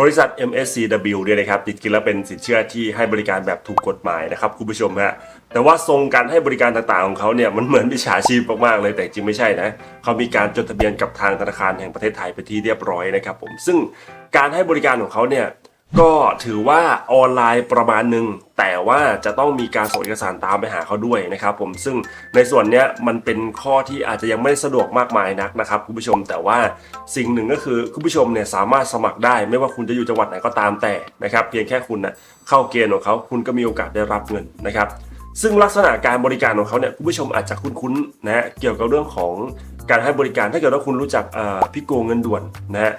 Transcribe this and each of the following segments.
บริษัท MSCW เนี่ยนะครับจริงๆแล้วเป็นสินเชื่อที่ให้บริการแบบถูกกฎหมายนะครับคุณผู้ชมฮะแต่ว่าทรงการให้บริการต่างๆของเขาเนี่ยมันเหมือนวิชาชีพมากๆเลยแต่จริงไม่ใช่นะเขามีการจดทะเบียนกับทางธนาคารแห่งประเทศไทยไปที่เรียบร้อยนะครับผมซึ่งการให้บริการของเขาเนี่ย ก็ถือว่าออนไลน์ประมาณหนึ่งแต่ว่าจะต้องมีการส่งเอกสารตามไปหาเขาด้วยนะครับผมซึ่งในส่วนนี้มันเป็นข้อที่อาจจะยังไม่สะดวกมากมายนักนะครับคุณผู้ชมแต่ว่าสิ่งหนึ่งก็คือคุณผู้ชมเนี่ยสามารถสมัครได้ ไม่ว่าคุณจะอยู่จังหวัดไหนก็ตามแต่นะครับเพียงแค่คุณนะเข้าเกณฑ์ของเขาคุณก็มีโอกาสได้รับเงินนะครับซึ่งลักษณะการบริการของเขาเนี่ยคุณผู้ชมอาจจะคุ้นๆนะฮะเกี่ยวกับเรื่องของการให้บริการถ้าเกิดว่าคุณรู้จักพี่โกเงินด่วนนะฮะ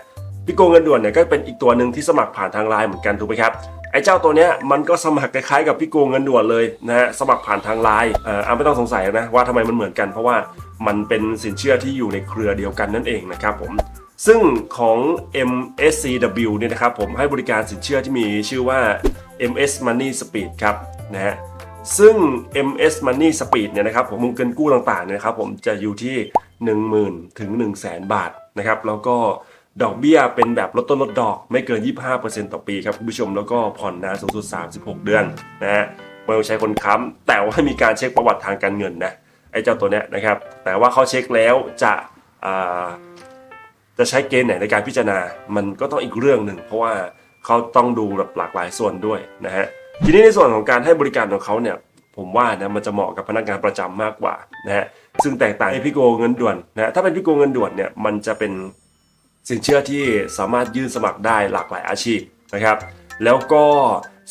พี่โกเงินด่วนเนี่ยก็เป็นอีกตัวหนึ่งที่สมัครผ่านทางไลน์เหมือนกันถูกไหมครับไอ้เจ้าตัวเนี้ยมันก็สมัครคล้ายๆกับพี่โกเงินด่วนเลยนะฮะสมัครผ่านทางไลน์เอ่อไม่ต้องสงสัยนะว่าทำไมมันเหมือนกันเพราะว่ามันเป็นสินเชื่อที่อยู่ในเครือเดียวกันนั่นเองนะครับผมซึ่งของ MSCW เนี่ยนะครับผมให้บริการสินเชื่อที่มีชื่อว่า MS Money Speed ครับนะฮะซึ่ง MS Money Speed เนี่ยนะครับผมวงเงินกู้ต่างๆเนี่ยนะครับผมจะอยู่ที่ 10,000 ถึง 1 0 0 0 0 0บาทนะครับแล้วก็ ดอกเบี้ยเป็นแบบลดต้นลดดอกไม่เกิน 25%ต่อปีครับคุณผู้ชมแล้วก็ผ่อนนานสูงสุด 36 เดือนนะฮะไม่ต้องใช้คนค้ำแต่ว่ามีการเช็คประวัติทางการเงินนะไอ้เจ้าตัวเนี้ยนะครับ แต่ว่าเขาเช็คแล้วจะอ่าจะใช้เกณฑ์ไหนในการพิจารณา มันก็ต้องอีกเรื่องหนึ่งเพราะว่าเขาต้องดูแบบหลากหลายส่วนด้วยนะฮะทีนี้ในส่วนของการให้บริการของเขาเนี่ยผมว่านะมันจะเหมาะกับพนักงานประจำมากกว่านะฮะซึ่งแตกต่างจากพี่โกเงินด่วนนะฮะถ้าเป็นพี่โกเงินด่วนเนี่ยมันจะเป็น สินเชื่อที่สามารถยื่นสมัครได้หลากหลายอาชีพนะครับ แล้วก็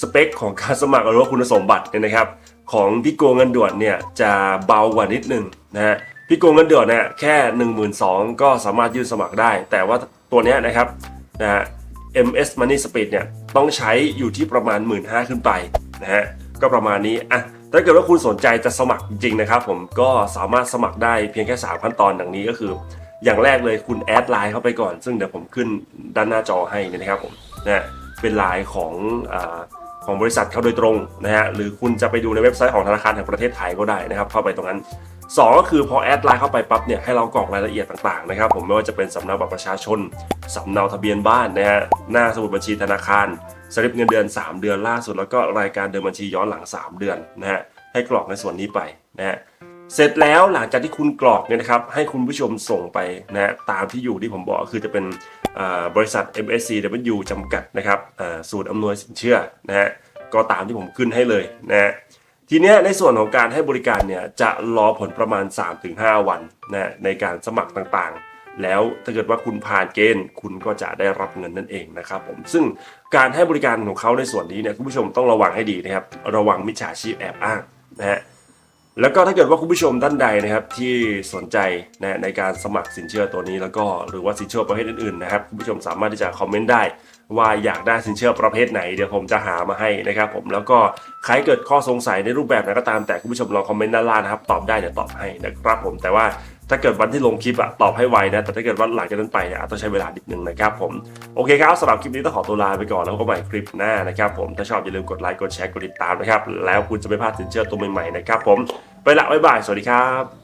สเปคของการสมัครหรือว่าคุณสมบัติเนี่ยนะครับ ของพี่โกเงินด่วนเนี่ยจะเบากว่านิดนึงนะฮะพี่โกงเงินเดือนเนี่ยแค่ 1 2 0 0 0ก็สามารถยื่นสมัครได้ แต่ว่าตัวเนี้ยนะครับนะฮะ MS Money Speed เนี่ยต้องใช้อยู่ที่ประมาณ 1 5ื่นขึ้นไปนะฮะก็ประมาณนี้อะถ้าเกิดว่าคุณสนใจจะสมัครจริงๆนะครับ ผมก็สามารถสมัครได้เพียงแค่ 3 ขั้นตอนดังนี้ก็คือ อย่างแรกเลยคุณแอดไลน์เข้าไปก่อน ซึ่งเดี๋ยวผมขึ้นด้านหน้าจอให้นะครับผมนะเป็นไลน์ของอของบริษัทเขาโดยตรงนะฮะหรือคุณจะไปดูในเว็บไซต์ของธนาคารแห่งประเทศไทยก็ได้นะครับ เข้าไปตรงนั้นสองก็คือพอแอดไลน์เข้าไปปั๊บเนี่ยให้เรากรอกรายละเอียดต่างๆนะครับ ผมไม่ว่าจะเป็นสำเนาบัตรประชาชนสำเนาทะเบียนบ้านนะฮะหน้าสมุดบัญชีธนาคารสลิปเงินเดือน 3 เดือนล่าสุดแล้วก็รายการเดินบัญชีย้อนหลัง 3 เดือนนะฮะให้กรอกในส่วนนี้ไปนะฮะ เสร็จแล้วหลังจากที่คุณกรอกเนี่ยนะครับให้คุณผู้ชมส่งไปนะฮะตามที่อยู่ที่ผมบอกคือจะเป็นบริษัท MSCW จำกัดนะครับสูตรอำนวยสินเชื่อนะฮะก็ตามที่ผมขึ้นให้เลยนะฮะทีนี้ในส่วนของการให้บริการเนี่ยจะรอผลประมาณ 3-5 วันนะในการสมัครต่างๆ แล้วถ้าเกิดว่าคุณผ่านเกณฑ์ คุณก็จะได้รับเงินนั่นเองนะครับผมซึ่งการให้บริการของเขาในส่วนนี้เนี่ยคุณผู้ชมต้องระวังให้ดีนะครับระวังมิจฉาชีพแอบอ้างนะฮะ แล้วก็ถ้าเกิดว่าคุณผู้ชมท่านใดนะครับที่สนใจนะในการสมัครสินเชื่อตัวนี้แล้วก็หรือว่าสินเชื่อประเภทอื่นๆนะครับคุณผู้ชมสามารถที่จะคอมเมนต์ได้ว่าอยากได้สินเชื่อประเภทไหนเดี๋ยวผมจะหามาให้นะครับผมแล้วก็ใครเกิดข้อสงสัยในรูปแบบไหนก็ตามแต่คุณผู้ชมลองคอมเมนต์ด้านล่างนะครับตอบได้เดี๋ยวตอบให้นะครับผมแต่ว่า ถ้าเกิดวันที่ลงคลิปอะตอบให้ไวนะ แต่ถ้าเกิดว่าหลังจากนั้นไปเนี่ยอาจต้องใช้เวลานิดนึงนะครับผม โอเคครับสำหรับคลิปนี้ต้องขอตัวลาไปก่อนแล้วก็ใหม่คลิปหน้านะครับผม ถ้าชอบอย่าลืมกดไลค์ กดแชร์ กดติดตามนะครับ แล้วคุณจะไม่พลาดสินเชื่อตัวใหม่ๆนะครับผม ไปละบ๊ายบาย สวัสดีครับ